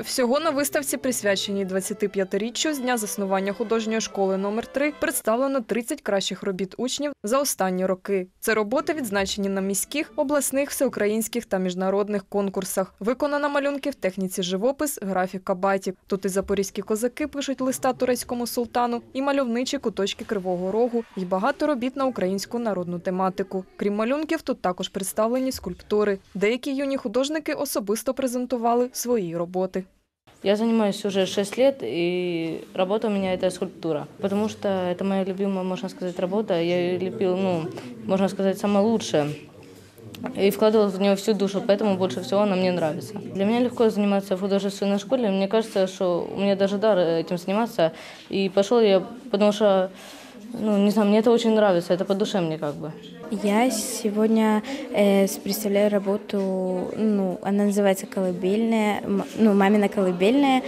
Всього на виставці, присвяченій 25-річчю з дня заснування художньої школи номер 3 представлено 30 кращих робіт учнів за останні роки. Це роботи відзначені на міських, обласних, всеукраїнських та міжнародних конкурсах. Виконано малюнки в техніці живопис, графіка батік. Тут і запорізькі козаки пишуть листа турецькому султану, і мальовничі куточки Кривого Рогу, і багато робіт на українську народну тематику. Крім малюнків, тут також представлені скульптури. Деякі юні художники особисто презентували свої роботи. Я занимаюсь уже 6 лет, и работа у меня это скульптура. Потому что это моя любимая, можно сказать, работа. Я ее лепил, ну, можно сказать, самая лучшая. И вкладывал в нее всю душу, поэтому больше всего она мне нравится. Для меня легко заниматься в художественной школе. Мне кажется, что у меня даже дар этим заниматься. И пошел я, потому что, ну, не знаю, мне это очень нравится, это по душе мне как бы. Я сегодня э, представляю работу, ну, она называется «Колыбельная», ну, «Мамина колыбельная».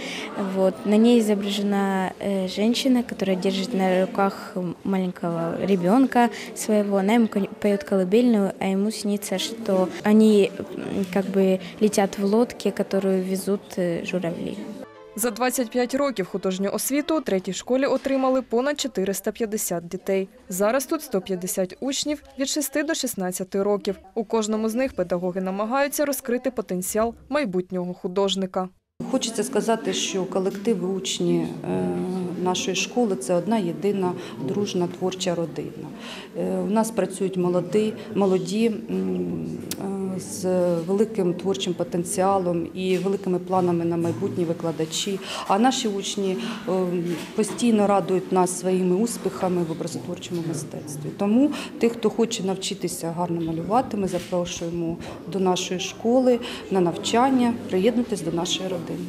Вот. На ней изображена э, женщина, которая держит на руках маленького ребенка своего. Она ему поет колыбельную, а ему снится, что они как бы летят в лодке, которую везут э, журавли. За 25 років художню освіту у третій школі отримали понад 450 дітей. Зараз тут 150 учнів від 6 до 16 років. У кожному з них педагоги намагаються розкрити потенціал майбутнього художника. Хочеться сказати, що колективи учні е, нашої школи це одна єдина дружна творча родина. Е, У нас працюють молоді, молоді е, з великим творчим потенціалом і великими планами на майбутнє викладачі. А наші учні е, постійно радують нас своїми успіхами в образотворчому мистецтві. Тому тих, хто хоче навчитися гарно малювати, ми запрошуємо до нашої школи на навчання, приєднуйтесь до нашої родини.